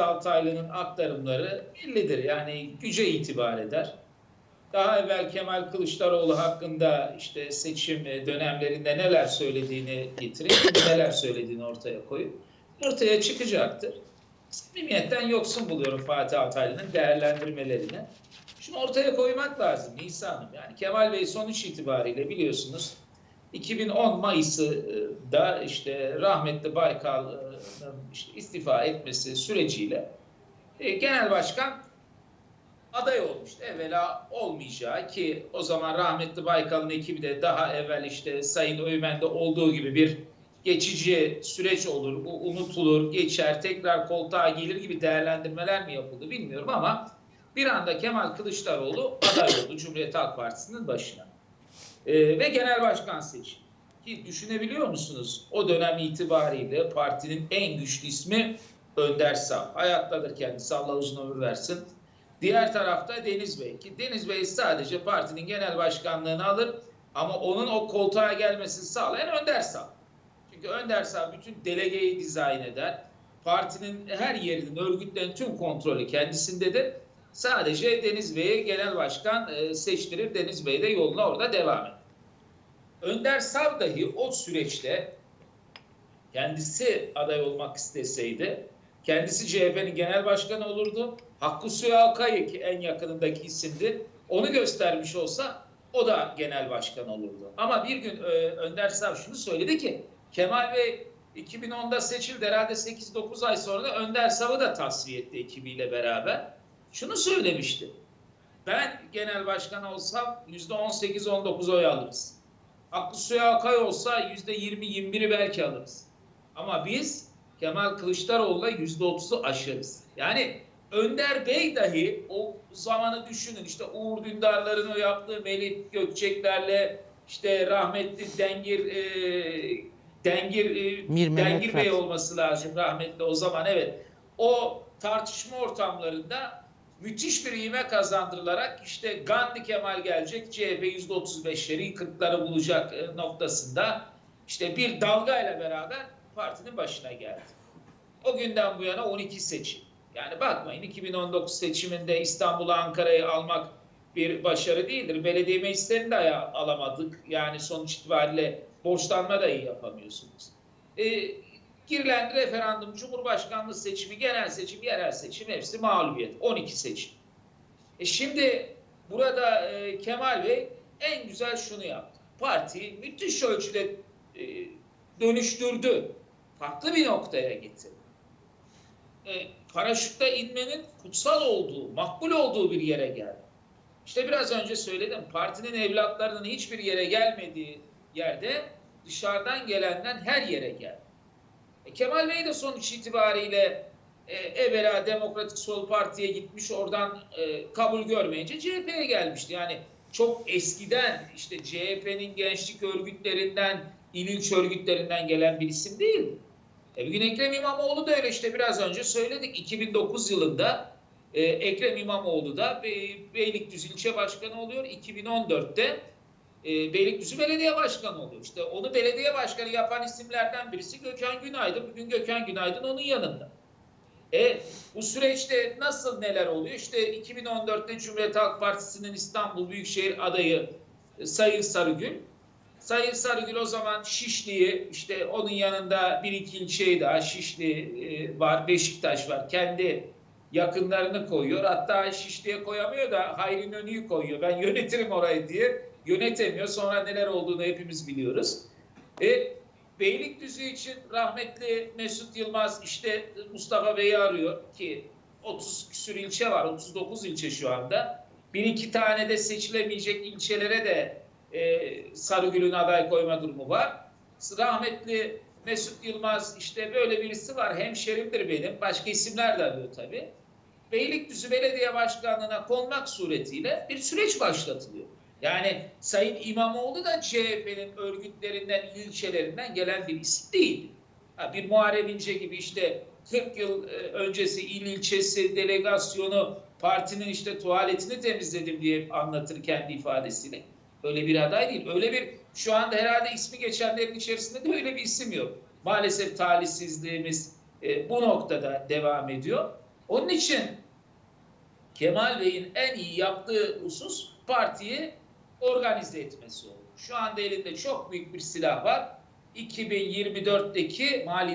Altaylı'nın aktarımları bellidir. Yani güce itibar eder. Daha evvel Kemal Kılıçdaroğlu hakkında işte seçim dönemlerinde neler söylediğini getirip neler söylediğini ortaya koyup ortaya çıkacaktır. Samimiyetten yoksun buluyorum Fatih Altaylı'nın değerlendirmelerini. Şunu ortaya koymak lazım Nisan'ım. Yani Kemal Bey sonuç itibariyle biliyorsunuz 2010 Mayıs'da işte rahmetli Baykal'ın işte istifa etmesi süreciyle e, genel başkan aday olmuştu. Evvela olmayacağı ki o zaman rahmetli Baykal'ın ekibi de daha evvel işte Sayın Öymen'de olduğu gibi bir geçici süreç olur, unutulur, geçer, tekrar koltuğa gelir gibi değerlendirmeler mi yapıldı bilmiyorum ama bir anda Kemal Kılıçdaroğlu aday oldu Cumhuriyet Halk Partisi'nin başına. Ee, ve genel başkan seçildi. Ki düşünebiliyor musunuz? O dönem itibariyle partinin en güçlü ismi Önder Sağ. Hayattadır kendisi Allah uzun ömür versin. Diğer tarafta Deniz Bey ki Deniz Bey sadece partinin genel başkanlığını alır ama onun o koltuğa gelmesini sağlayan Önder Sağ. Çünkü Önder Sağ bütün delegeyi dizayn eder. Partinin her yerinin örgütlerin tüm kontrolü kendisindedir. Sadece Deniz Bey'e genel başkan e, seçtirir. Deniz Bey de yoluna orada devam eder. Önder Sav dahi o süreçte kendisi aday olmak isteseydi kendisi CHP'nin genel başkanı olurdu. Hakkı Suya ki en yakınındaki isimdir. Onu göstermiş olsa o da genel başkan olurdu. Ama bir gün e, Önder Sav şunu söyledi ki Kemal Bey 2010'da seçildi herhalde 8-9 ay sonra da Önder Sav'ı da tasfiye etti ekibiyle beraber. Şunu söylemişti. Ben genel başkan olsam %18-19 oy alırız. Hakkı Suya Akay olsa %20-21'i belki alırız. Ama biz Kemal Kılıçdaroğlu'na %30'u aşarız. Yani Önder Bey dahi o zamanı düşünün işte Uğur Dündar'ların o yaptığı Melih Gökçekler'le işte rahmetli Dengir e, Dengir e, Mir Mehmet Dengir Bey olması lazım rahmetli o zaman evet. O tartışma ortamlarında müthiş bir ivme kazandırılarak işte Gandhi Kemal gelecek CHP %35'leri 40'ları bulacak e, noktasında işte bir dalgayla beraber partinin başına geldi. O günden bu yana 12 seçim. Yani bakmayın 2019 seçiminde İstanbul'u Ankara'yı almak bir başarı değildir. Belediye meclislerini de alamadık. Yani sonuç itibariyle borçlanma da iyi yapamıyorsunuz. E, girilen referandum, cumhurbaşkanlığı seçimi, genel seçim, yerel seçim hepsi mağlubiyet. 12 seçim. E şimdi burada e, Kemal Bey en güzel şunu yaptı. Partiyi müthiş ölçüde e, dönüştürdü. Farklı bir noktaya getirdi. E, paraşütle inmenin kutsal olduğu, makbul olduğu bir yere geldi. İşte biraz önce söyledim. Partinin evlatlarının hiçbir yere gelmediği yerde dışarıdan gelenden her yere geldi. E, Kemal Bey de sonuç itibariyle e, evvela Demokratik Sol Parti'ye gitmiş oradan e, kabul görmeyince CHP'ye gelmişti. Yani çok eskiden işte CHP'nin gençlik örgütlerinden, il ilçe örgütlerinden gelen bir isim değil. E, bugün Ekrem İmamoğlu da öyle işte biraz önce söyledik. 2009 yılında e, Ekrem İmamoğlu da Bey- Beylikdüzü ilçe başkanı oluyor. 2014'te e, Beylikdüzü belediye başkanı oluyor. İşte onu belediye başkanı yapan isimlerden birisi Gökhan Günaydın. Bugün Gökhan Günaydın onun yanında. E, bu süreçte nasıl neler oluyor? İşte 2014'te Cumhuriyet Halk Partisi'nin İstanbul Büyükşehir adayı e, Sayın Sarıgül. Sayın Sarıgül o zaman Şişli'yi işte onun yanında bir iki ilçeyi daha Şişli e, var, Beşiktaş var. Kendi yakınlarını koyuyor. Hatta Şişli'ye koyamıyor da Hayri Nönü'yü koyuyor. Ben yönetirim orayı diye. Yönetemiyor. Sonra neler olduğunu hepimiz biliyoruz. E, Beylikdüzü için rahmetli Mesut Yılmaz işte Mustafa Bey'i arıyor ki 30 küsür ilçe var. 39 ilçe şu anda. Bir iki tane de seçilemeyecek ilçelere de e, Sarıgül'ün aday koyma durumu var. Rahmetli Mesut Yılmaz işte böyle birisi var. Hemşerimdir benim. Başka isimler de arıyor tabii. Beylikdüzü Belediye Başkanlığı'na konmak suretiyle bir süreç başlatılıyor. Yani Sayın İmamoğlu da CHP'nin örgütlerinden, ilçelerinden gelen bir isim değil. Bir Muharrem İnce gibi işte 40 yıl e, öncesi il ilçesi delegasyonu partinin işte tuvaletini temizledim diye anlatır kendi ifadesiyle. Öyle bir aday değil. Öyle bir şu anda herhalde ismi geçenlerin içerisinde de öyle bir isim yok. Maalesef talihsizliğimiz e, bu noktada devam ediyor. Onun için Kemal Bey'in en iyi yaptığı husus partiyi organize etmesi oldu. Şu anda elinde çok büyük bir silah var. 2024'teki mali